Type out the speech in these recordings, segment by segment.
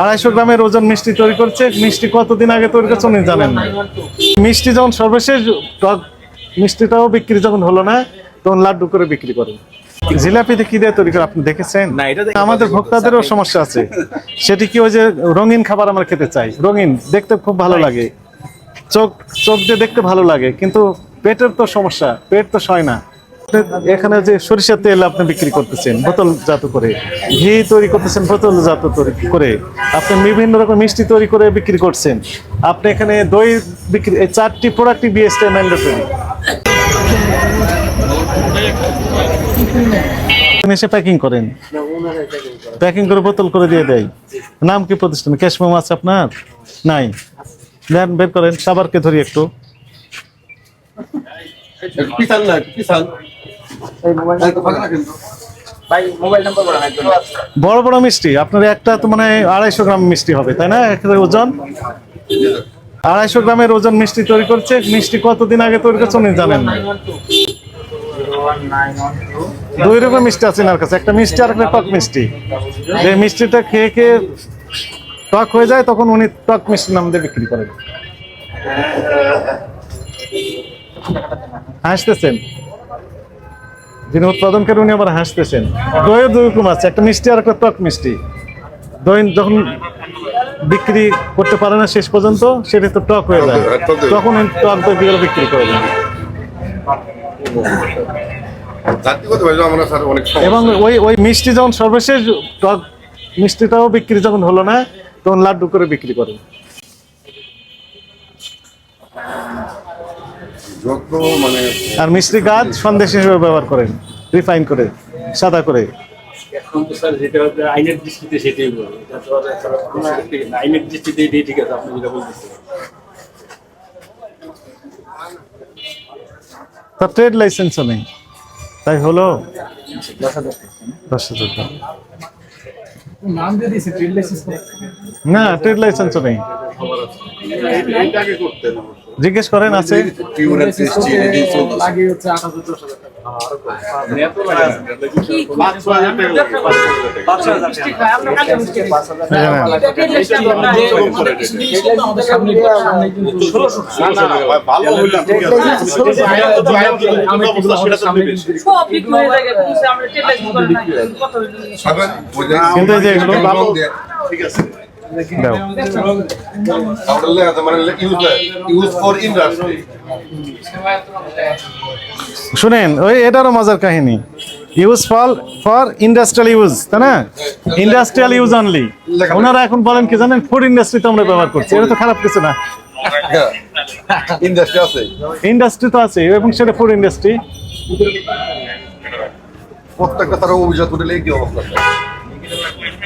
আড়াইশো গ্রামের ওজন মিষ্টি তৈরি করছে। মিষ্টি কতদিন আগে তৈরি করছে উনি জানেন না। মিষ্টি যখন সর্বশেষ মিষ্টিটাও বিক্রি যখন হলো না তখন লাড্ডু করে বিক্রি করেন জিলাপিতে কি দিয়ে তৈরি করে আপনি দেখেছেন? আমাদের ভোক্তাদেরও সমস্যা আছে। সেটি কি ওই যে রঙিন খাবার আমরা খেতে চাই? রঙিন দেখতে খুব ভালো লাগে। চোখ চোখ দিয়ে দেখতে ভালো লাগে কিন্তু পেটের তো সমস্যা পেট তো সয় না। আপনি এখানে যে সরিষার তেল আপনি বিক্রি করতেছেন, বোতল জাত করে, ঘি তৈরি করতেছেন, বোতল জাত তৈরি করে, আপনি বিভিন্ন রকম মিষ্টি তৈরি করে বিক্রি করছেন। আপনি এখানে দই বিক্রি, এই চারটি প্রোডাক্টই বিএসটি ম্যান্ডেটরি এসে প্যাকিং করেন। প্যাকিং করে বোতল করে দিয়ে দেয়। নাম কি প্রতিষ্ঠান? ক্যাশ মেমো আছে আপনার? নাই। বের করেন, সাবারকে ধরি একটু। পিছান না পিছান। বড় বড় মিষ্টি। আপনার একটা তো মানে আড়াইশো গ্রাম মিষ্টি হবে তাই না? একটা ওজন? আড়াইশো গ্রামের ওজন মিষ্টি তৈরি করছে। মিষ্টি কতদিন আগে তৈরি করছে উনি জানেন না। দুই রকম মিষ্টি আছে এনার কাছে। একটা মিষ্টি আর একটা টক মিষ্টি। যে মিষ্টিটা খেয়ে খেয়ে টক হয়ে যায় তখন উনি টক মিষ্টি নাম দিয়ে বিক্রি করেন। হাসতেছেন। যিনি উৎপাদনকারী উনি আবার হাসতেছেন। দইও দুই রকম আছে, একটা মিষ্টি আর একটা টক মিষ্টি। দই যখন বিক্রি করতে পারে না শেষ পর্যন্ত, সেটা তো টক হয়ে যায়। তখন টক দই দিয়ে বিক্রি করে দেন। এবং ওই ওই মিষ্টি যখন সর্বশেষ টক মিষ্টিটাও বিক্রি যখন হলো না, তখন লাড্ডু করে বিক্রি করেন যত মানে আর মিষ্টি গাছ সন্দেশ হিসেবে ব্যবহার করেন রিফাইন করে সাদা করে। এখন তো স্যার যেটা আইনের দৃষ্টিতে সেটাই বলব। এটা তো আর স্যার কোনো ঠিক না। আইনের দৃষ্টিতে এটাই ঠিক আছে আপনি যেটা বলতেছেন। তার ট্রেড লাইসেন্সও নেই তাই হলো? দশ হাজার টাকা। নাম দিয়ে দিয়েছে ট্রেড লাইসেন্স না ট্রেড লাইসেন্স নেই। জিজ্ঞেস করেন আছে? হচ্ছে আট হাজার দশ হাজার টাকা। কিন্তু হয়ে এগুলো ঠিক আছে। দাও আছে, মানে use- use for industry। শুনেন ওই এটারও মজার কাহিনী। Useful for industrial use তাই না? ইন্ডাস্ট্রিয়াল ইউজ অনলি ওনারা এখন বলেন কি জানেন ফুড ইন্ডাস্ট্রিতে আমরা ব্যবহার করছি। এটা তো খারাপ কিছু না। Industry আছে। ইন্ডাস্ট্রি তো আছে এবং সেটা ফুড ইন্ডাস্ট্রি প্রত্যেকটা তারা অভিযোগ করলে কি অবস্থা।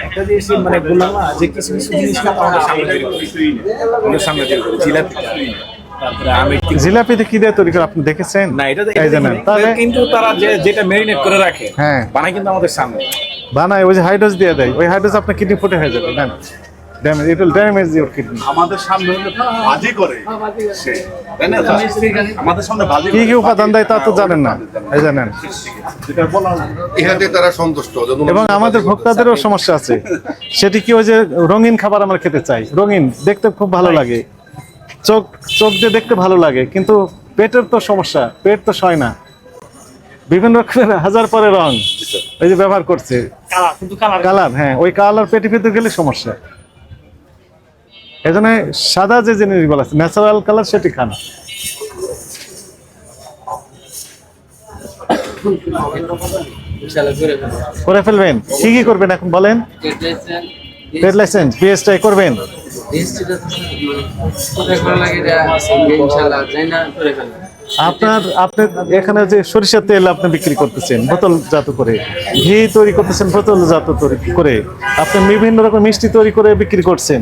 এটা জিনিস মানে বললাম না যে কিছু কিছু জিনিস না আমাদের সামনে তৈরি করে আমাদের সামনে তৈরি করে জিলাপি। জিলাপিতে কি দেয় তৈরি করে আপনি দেখেছেন? না এটা তাহলে কিন্তু তারা যে যেটা মেরিনেট করে রাখে হ্যাঁ। বানায় কিন্তু আমাদের সামনে। বানায় ওই যে হাইড্রোজ দিয়ে দেয়। ওই হাইড্রোজ আপনার কিডনি ফুটে হয়ে যাবে then damage it will damage your kidney আমাদের সামনে হলে বাজি করে সে তাই না? আমাদের সামনে বাজি কি কি উপাদান দেয় তা তো জানেন না। এই জানেন। ইহাতে তারা সন্তুষ্ট এবং আমাদের ভোক্তাদেরও সমস্যা আছে। সেটি কি ওই যে রঙিন খাবার আমরা খেতে চাই? রঙিন দেখতে খুব ভালো লাগে। চোখ চোখ দিয়ে দেখতে ভালো লাগে কিন্তু পেটের তো সমস্যা পেট তো সয় না। বিভিন্ন রকমের হাজার পরে রং। ওই যে ব্যবহার করছে। কালার হ্যাঁ ওই কালার পেটে পেতে গেলে সমস্যা। এজন্য সাদা যে জিনিসগুলো আছে ন্যাচারাল কালার সেটি খানা। করে ফেলবেন। কি কি করবেন এখন বলেন? লাইসেন্স করবেন? আপনার আপনি এখানে যে সরিষার তেল আপনি বিক্রি করতেছেন, বোতল জাত করে, ঘি তৈরি করতেছেন, বোতল জাত তৈরি করে, আপনি বিভিন্ন রকম মিষ্টি তৈরি করে বিক্রি করছেন।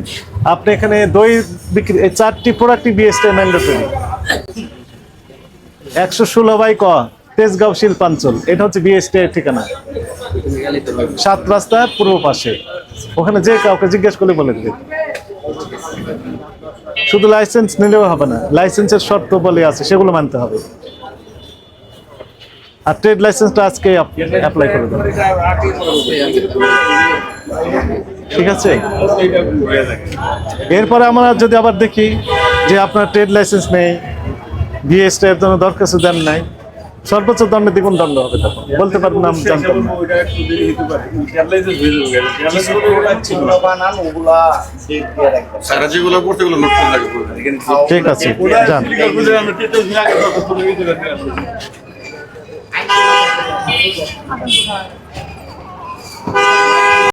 আপনি এখানে দই বিক্রি চারটি প্রোডাক্টই বিএসটাই ম্যান্ডেটরি একশো ষোলো বাই ক, তেজগাঁও শিল্পাঞ্চল, এটা হচ্ছে বিএসটি এর ঠিকানা। সাত রাস্তার পূর্ব পাশে। ওখানে যে কাউকে জিজ্ঞেস করলে বলে দেবে। শুধু লাইসেন্স নিলেও হবে না লাইসেন্সের শর্ত বলে আছে, সেগুলো মানতে হবে। আর ট্রেড লাইসেন্সটা আজকে অ্যাপ্লাই করে দেবেন ঠিক আছে? এরপরে আমরা যদি আবার দেখি যে আপনার ট্রেড লাইসেন্স নেই বিএসটা এর জন্য দরখাস্ত দেন নাই সর্বোচ্চ দণ্ডটি দ্বিগুণ দণ্ড হবে তখন। বলতে পারব না আমি জানতাম ঠিক আছে যান।